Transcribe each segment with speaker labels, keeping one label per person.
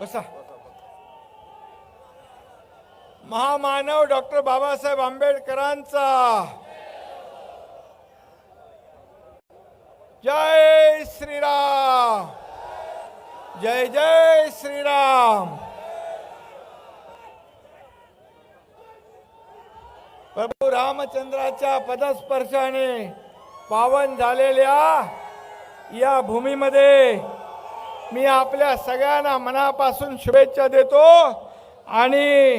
Speaker 1: बसा. महामानव डॉक्टर बाबासाहेब आंबेडकरांचा. जय श्रीराम. जय जय श्रीराम. प्रभू रामचंद्राच्या पदस्पर्शाने पावन झालेल्या या भूमीमध्ये मी आपल्या सगळ्यांना मनापासून शुभेच्छा देतो आणि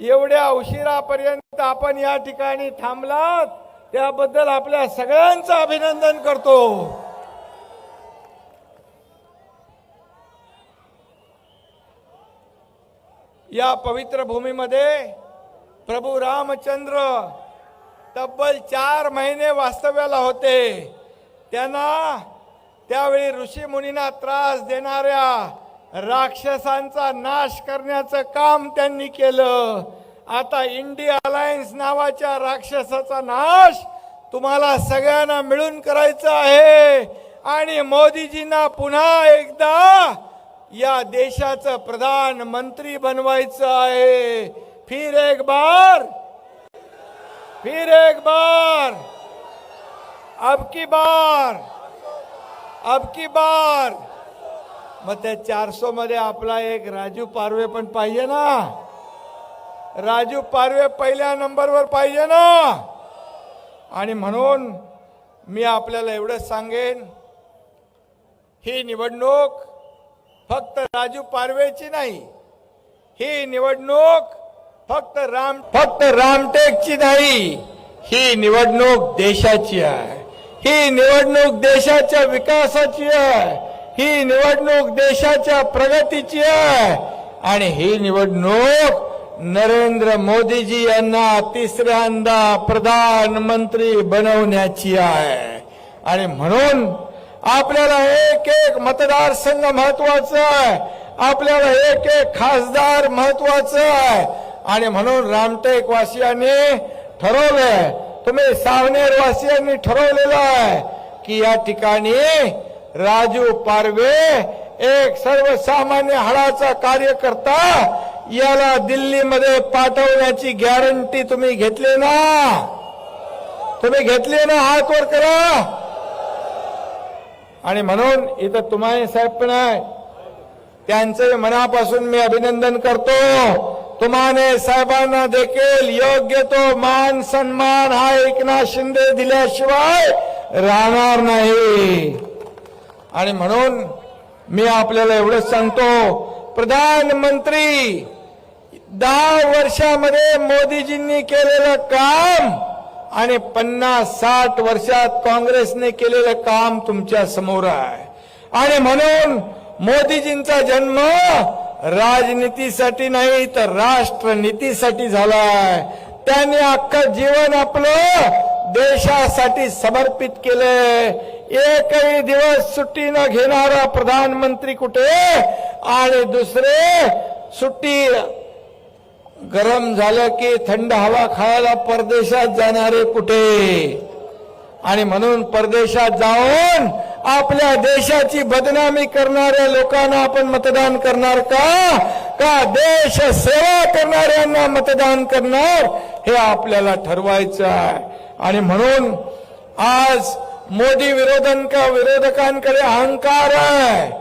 Speaker 1: एवढ्या उशिरापर्यंत आपण या ठिकाणी थांबलात त्याबद्दल आपल्या सगळ्यांचं अभिनंदन करतो. या पवित्र भूमीमध्ये प्रभू रामचंद्र तब्बल चार महिने वास्तव्याला होते. त्यांना त्यावेळी ऋषी मुनींना त्रास देणाऱ्या राक्षसांचा नाश करण्याचं काम त्यांनी केलं. आता इंडिया अलायन्स नावाच्या राक्षसाचा नाश तुम्हाला सगळ्यांना मिळून करायचं आहे. आणि मोदीजींना पुन्हा एकदा या देशाचं प्रधानमंत्री बनवायचं आहे. फिर एक बार फिर एक बार अब की बार. अब की बार। मग त्या चारसो मध्ये आपला एक राजू पारवे पण पाहिजे ना. राजू पारवे पहिल्या नंबरवर पाहिजे ना. आणि म्हणून मी आपल्याला एवढंच सांगेन ही निवडणूक फक्त राजू पारवेची नाही ही निवडणूक फक्त राम फक्त रामटेकची नाही ही निवडणूक देशाची आहे. ही निवडणूक देशाच्या विकासाची आहे. ही निवडणूक देशाच्या प्रगतीची आहे. आणि ही निवडणूक नरेंद्र मोदीजी यांना तिसऱ्यांदा प्रधानमंत्री बनवण्याची आहे. आणि म्हणून आपल्याला एक एक मतदारसंघ महत्त्वाचा आहे. आपल्याला एक एक खासदार महत्वाचं आहे. आणि म्हणून रामटेक वासियांनी ठरवलंय तुम्ही सावनेर वासियांनी ठरवलेलं आहे की या ठिकाणी राजू पारवे एक सर्वसामान्य हाडाचा कार्यकर्ता याला दिल्लीमध्ये पाठवण्याची गॅरंटी तुम्ही घेतली ना? तुम्ही घेतली ना हात वर करा? आणि म्हणून इथं तुम्हाला साहेब पण आहे. त्यांचे मनापासून मी अभिनंदन करतो. तुम्हाने साहेबांना देखील योग्य तो मान सन्मान हा एकनाथ शिंदे दिल्याशिवाय राहणार नाही. आणि म्हणून मी आपल्याला एवढंच सांगतो प्रधानमंत्री दहा वर्षामध्ये मोदीजींनी केलेलं काम आणि पन्नास साठ वर्षात काँग्रेसने केलेलं काम तुमच्यासमोर आहे. आणि म्हणून मोदीजींचा जन्म राजनीतीसाठी नाही तर राष्ट्रनीतीसाठी झालाय. त्यांनी अख्खं जीवन आपलं देशासाठी समर्पित केलंय. एकही दिवस सुट्टी न घेणारा प्रधानमंत्री कुठे? आणि दुसरे सुट्टी गरम झालं की थंड हवा खायला परदेशात जाणारे कुठे? आणि म्हणून परदेशात जाऊन आपल्या देशाची बदनामी करणाऱ्या लोकांना आपण मतदान करणार का? का देश सेवा करणाऱ्यांना मतदान करणार? हे आपल्याला ठरवायचं आहे. आणि म्हणून आज मोदी विरोधांका विरोधकांकडे अहंकार आहे.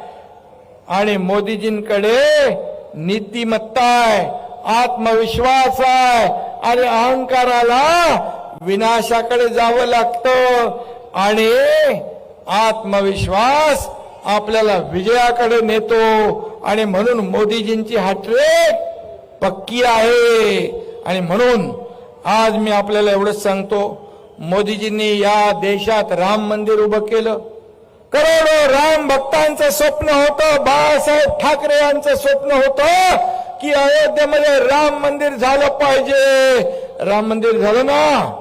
Speaker 1: आणि मोदीजींकडे नीतिमत्ता आहे. आत्मविश्वास आहे. आणि अहंकाराला विनाशाकडे जावं लागतं. आणि आत्मविश्वास आपल्याला विजयाकडे नेतो. आणि म्हणून मोदीजींची हॅट्रेक पक्की आहे. आणि म्हणून आज मी आपल्याला एवढंच सांगतो मोदीजींनी या देशात राम मंदिर उभं केलं. करोडो राम भक्तांचं स्वप्न होतं बाळासाहेब ठाकरे यांचं स्वप्न होतं की अयोध्येमध्ये राम मंदिर झालं पाहिजे. राम मंदिर झालं ना?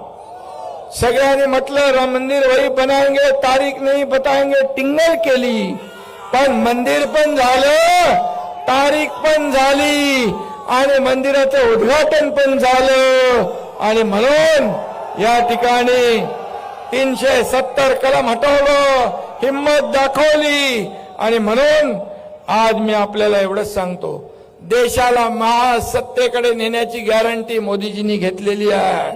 Speaker 1: सगळ्यांनी म्हटलं राम मंदिर वही बनाएंगे तारीख नाही बताएंगे टिंगल केली पण मंदिर पण झालं तारीख पण झाली आणि मंदिराचं उद्घाटन पण झालं. आणि म्हणून या ठिकाणी तीनशे सत्तर कलम हटवलं हिंमत दाखवली. आणि म्हणून आज मी आपल्याला एवढंच सांगतो देशाला महासत्तेकडे नेण्याची गॅरंटी मोदीजींनी घेतलेली आहे.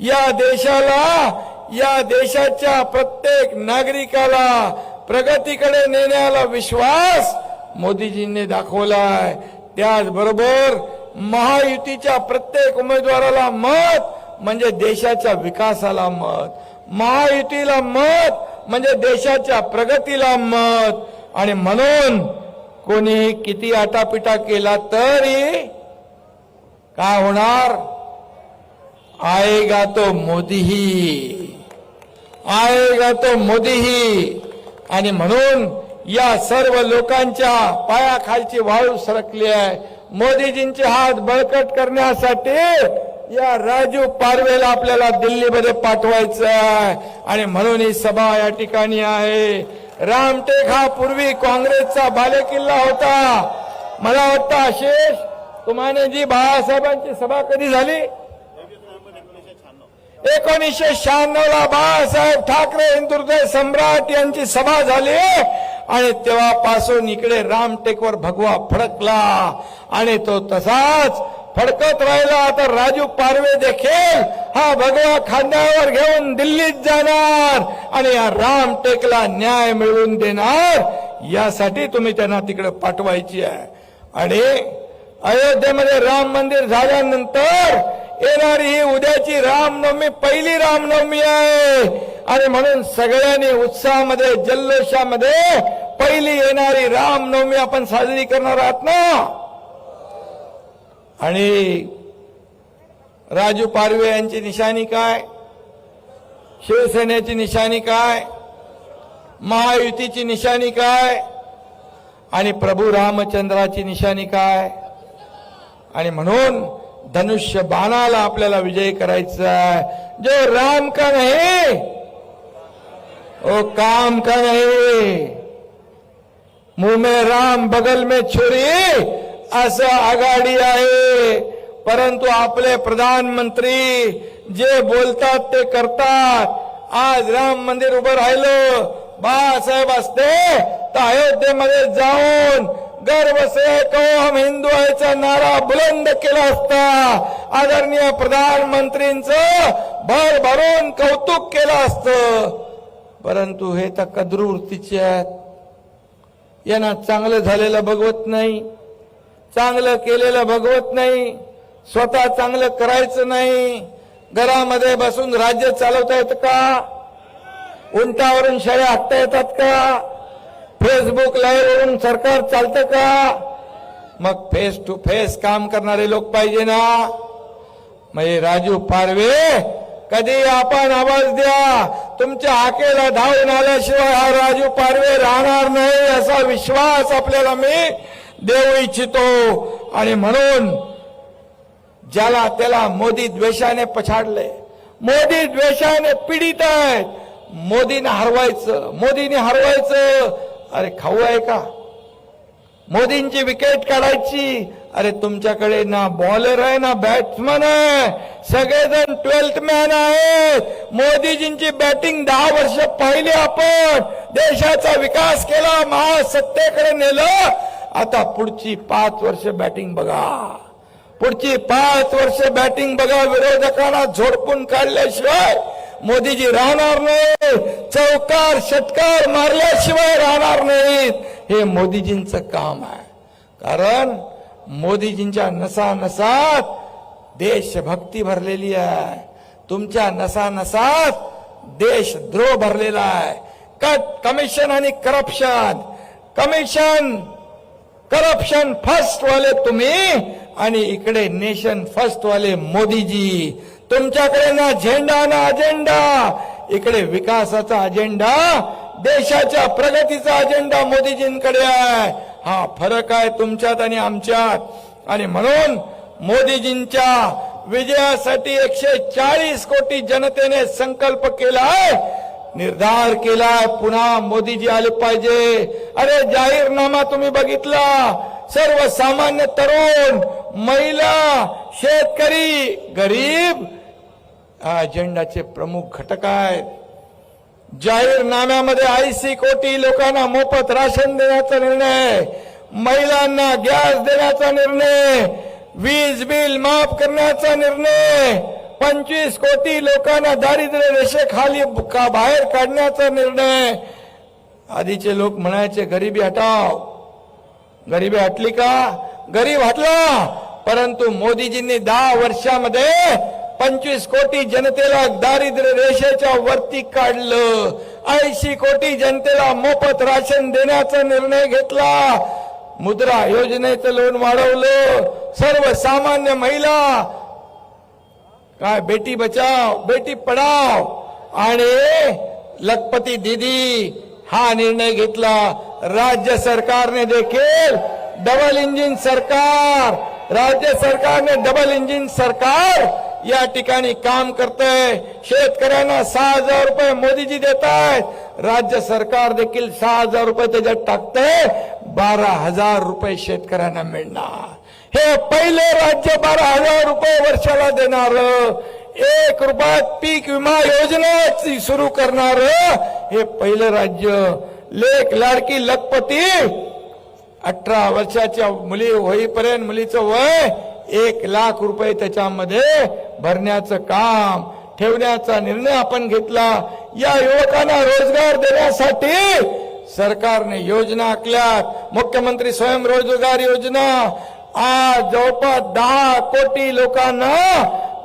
Speaker 1: या देशाला या देशाच्या प्रत्येक नागरिकाला प्रगतीकडे नेण्याला विश्वास मोदीजींनी दाखवलाय. त्याचबरोबर महायुतीच्या प्रत्येक उमेदवाराला मत म्हणजे देशाच्या विकासाला मत. महायुतीला मत म्हणजे देशाच्या प्रगतीला मत. आणि म्हणून कोणी किती आटापिटा केला तरी काय होणार? आएगा तो मोदीही आएगा तो मोदीही आणि म्हणून या सर्व लोकांच्या पायाखालची वाळू सरकली आहे. मोदीजींचे हात बळकट करण्यासाठी या राजू पारवेला आपल्याला दिल्लीमध्ये पाठवायचं आहे. आणि म्हणून ही सभा या ठिकाणी आहे. रामटेक हा पूर्वी काँग्रेसचा बालेकिल्ला होता. मला वाटतं आशिष तुम्हाने जी बाळासाहेबांची सभा कधी झाली? एकोणीसशे शहाण्णव ला बाळासाहेब ठाकरे हिंदुहृदय सम्राट यांची सभा झाली आणि तेव्हापासून इकडे रामटेकवर भगवा फडकला. आणि तो तसाच फडकत राहिला. तर राजू पारवे देखील हा भगवा खांद्यावर घेऊन दिल्लीत जाणार आणि या रामटेकला न्याय मिळवून देणार यासाठी तुम्ही त्यांना तिकडे पाठवायची आहे. आणि अयोध्येमध्ये राम मंदिर झाल्यानंतर येणारी ही उद्याची रामनवमी पहिली रामनवमी आहे. आणि म्हणून सगळ्यांनी उत्साहामध्ये जल्लोषामध्ये पहिली येणारी रामनवमी आपण साजरी करणार आहात ना? आणि राजू पारवे यांची निशाणी काय? शिवसेनेची निशाणी काय? महायुतीची निशाणी काय? आणि प्रभू रामचंद्राची निशाणी काय? आणि म्हणून धनुष्य बाणाला आपल्याला विजय करायचा आहे. जो राम का नाही ओ काम का नाही मुंह में राम बगल में छुरी असं आघाडी आहे. परंतु आपले प्रधानमंत्री जे बोलतात ते करतात. आज राम मंदिर उभं राहिलं. बाळासाहेब असते तर अयोध्येमध्ये जाऊन गर्व से कहो हम हिंदू आहेचा नारा बुलंद केला असता आदरणीय प्रधानमंत्रींचं भर भरून कौतुक केलं असतं. परंतु हे तर कद्रुवृत्तीचे आहेत. यांना चांगलं झालेलं बघवत नाही चांगलं केलेलं बघवत नाही स्वतः चांगलं करायचं नाही. घरामध्ये बसून राज्य चालवता येतं का? उंटावरून शाळा हाकता येतात का? फेसबुक लाईव्हवरून सरकार चालतं का? मग फेस टू फेस काम करणारे लोक पाहिजे ना. म्हणजे राजू पारवे कधी आपण आवाज द्या? तुमच्या हाकेला धावून आल्याशिवाय हा राजू पारवे राहणार नाही असा विश्वास आपल्याला मी देऊ इच्छितो. आणि म्हणून ज्याला त्याला मोदी द्वेषाने पछाडले मोदी द्वेषाने पीडित आहेत मोदीने हरवायचं मोदीने हरवायचं. अरे खाऊ आहे का? मोदींची विकेट काढायची. अरे तुमच्याकडे ना बॉलर आहे ना बॅट्समन आहे. सगळेजण ट्वेल्थ मॅन आहेत. मोदीजींची बॅटिंग दहा वर्ष पाहिली आपण. देशाचा विकास केला महासत्तेकडे नेलं. आता पुढची पाच वर्ष बॅटिंग बघा. पुढची पाच वर्ष बॅटिंग बघा. विरोधकांना झोडपून काढल्याशिवाय मोदीजी राहणार नाही चौकार षटकार मारल्याशिवाय राहणार नाहीत. हे मोदीजींचं काम आहे. कारण मोदीजींच्या नसा नसात देशभक्ती भरलेली आहे. तुमच्या नसा नसात देशद्रोह भरलेला आहे. कट कमिशन आणि करप्शन. कमिशन करप्शन फर्स्ट वाले तुम्ही आणि इकडे नेशन फर्स्ट वाले मोदीजी. तुमच्याकडे ना झेंडा ना अजेंडा. इकडे विकासाचा अजेंडा देशाच्या प्रगतीचा अजेंडा मोदीजींकडे आहे. हा फरक आहे तुमच्यात आणि आमच्यात. आणि म्हणून मोदीजींच्या विजयासाठी एकशे चाळीस कोटी जनतेने संकल्प केलाय निर्धार केलाय पुन्हा मोदीजी आले पाहिजे. अरे जाहीरनामा तुम्ही बघितला. सर्वसामान्य तरुण महिला शेतकरी गरीब या अजेंडाचे प्रमुख घटक आहेत. जाहीरनाम्यामध्ये ऐंशी कोटी लोकांना मोफत राशन देण्याचा निर्णय महिलांना गॅस देण्याचा निर्णय वीज बिल माफ करण्याचा निर्णय पंचवीस कोटी लोकांना दारिद्र्य रेषेखाली का बाहेर काढण्याचा निर्णय आधीचे लोक म्हणायचे गरिबी हटाव गरिबी हटली का? गरीब हटला. परंतु मोदीजींनी दहा वर्षामध्ये पंचवीस कोटी जनतेला दारिद्र्य रेषेच्या वरती काढलं. ऐंशी कोटी जनतेला मोफत राशन देण्याचा निर्णय घेतला. मुद्रा योजनेचं लोन वाढवलं. सर्वसामान्य महिला काय बेटी बचाव बेटी पढाव आणि लखपती दिदी हा निर्णय घेतला. राज्य सरकारने देखील डबल इंजिन सरकार राज्य सरकारने डबल इंजिन सरकार या ठिकाणी काम करतंय. शेतकऱ्यांना सहा हजार रुपये मोदीजी देत आहेत राज्य सरकार देखील सहा हजार रुपये त्याच्यात टाकतंय. बारा हजार रुपये शेतकऱ्यांना मिळणार. हे पहिले राज्य बारा हजार रुपये वर्षाला देणार एक रुपयात पीक विमा योजना सुरू करणार हे पहिलं राज्य. लेख लाडकी लखपती अठरा वर्षाच्या मुली होईपर्यंत मुलीचं वय एक लाख रुपये त्याच्यामध्ये भरण्याचं काम ठेवण्याचा निर्णय आपण घेतला. या युवकांना रोजगार देण्यासाठी सरकारने योजना आखल्यात. मुख्यमंत्री स्वयंरोजगार योजना. आज जवळपास दहा कोटी लोकांना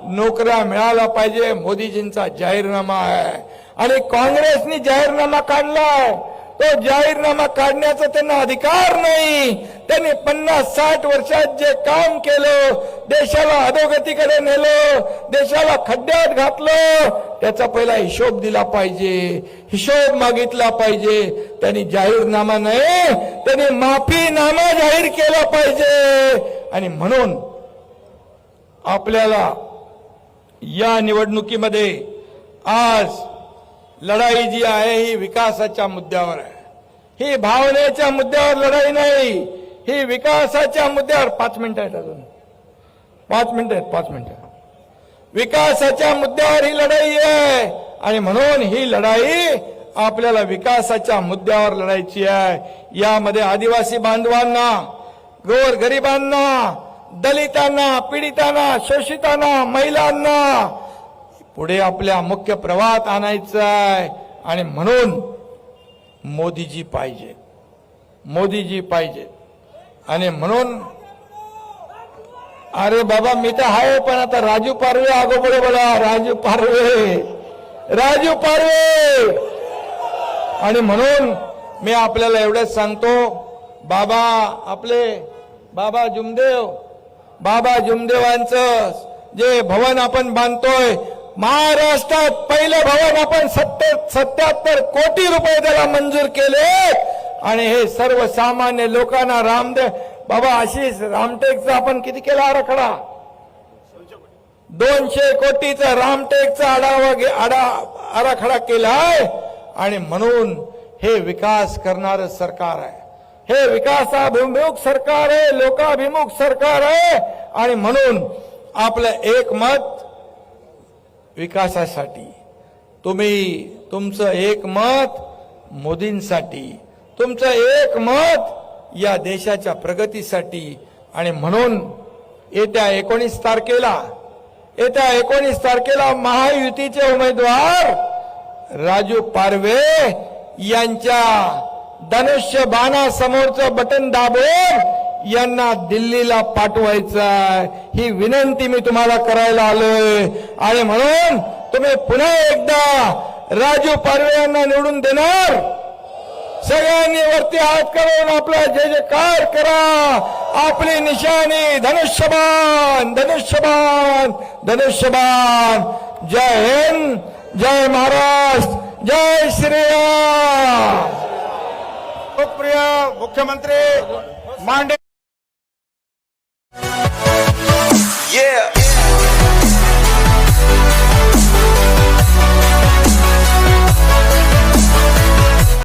Speaker 1: नोकऱ्या मिळाला पाहिजे. मोदीजींचा जाहीरनामा आहे. आणि काँग्रेसनी जाहीरनामा काढलाय. तो जाहीरनामा काढण्याचा त्यांना अधिकार नाही. त्यांनी पन्नास साठ वर्षात जे काम केलं देशाला अधोगतीकडे नेलं देशाला खड्ड्यात घातलं त्याचा पहिला हिशोब दिला पाहिजे. हिशोब मागितला पाहिजे. त्यांनी जाहीरनामा नाही त्यांनी माफीनामा जाहीर केला पाहिजे. आणि म्हणून आपल्याला या निवडणुकीमध्ये आज लढाई जी आहे ही विकासाच्या मुद्द्यावर आहे. ही भावनेच्या मुद्द्यावर लढाई नाही ही विकासाच्या मुद्द्यावर पाच मिनिटं आहेत अजून. पाच मिनिटं आहेत पाच मिनिटं. विकासाच्या मुद्द्यावर ही लढाई आहे आणि म्हणून ही लढाई आपल्याला विकासाच्या मुद्द्यावर लढायची आहे. यामध्ये आदिवासी बांधवांना गोर गरिबांना दलितांना पीडितांना शोषितांना महिलांना पुढे आपल्या मुख्य प्रवाहात आणायचं आहे आणि म्हणून मोदीजी पाहिजे. मोदीजी पाहिजे. आणि म्हणून अरे बाबा मी तर आहे पण आता राजू पारवे आगो बोला. राजू पारवे. राजू पारवे. आणि म्हणून मी आपल्याला एवढंच सांगतो बाबा आपले बाबा जुमदेव बाबा जुमदेवांचं जे भवन आपण बांधतोय महाराष्ट्रात पहिले भवन आपण सत्तर सत्याहत्तर कोटी रुपये त्याला मंजूर केले. आणि हे सर्वसामान्य लोकांना रामदेव बाबा आशिष रामटेकचा आपण किती केला आराखडा? दोनशे कोटीचा रामटेकचा आढावा घे- आडा आराखडा केलाय. आणि म्हणून हे विकास करणार सरकार आहे. हे विकासाभिमुख सरकार आहे लोकाभिमुख सरकार आहे. आणि म्हणून आपलं एक मत विकासासाठी. तुम्ही तुमचं एक मत मोदींसाठी तुमचं एक मत या देशाच्या प्रगतीसाठी आणि म्हणून येत्या एकोणीस तारखेला येत्या एकोणीस तारखेला महायुतीचे उमेदवार राजू पारवे यांच्या धनुष्य बाणासमोरचं बटन दाबून यांना दिल्लीला पाठवायचं आहे ही विनंती मी तुम्हाला करायला आलोय. आणि म्हणून तुम्ही पुन्हा एकदा राजू पारवे यांना निवडून देणार. सगळ्यांनी वरती हात करून आपला जे जे कार करा. आपली निशाणी धनुष्यबाण धनुष्यबाण धनुष्यबाण. जय हिंद जय महाराष्ट्र जय श्रीराम.
Speaker 2: लोकप्रिय मुख्यमंत्री मांडे Yeah.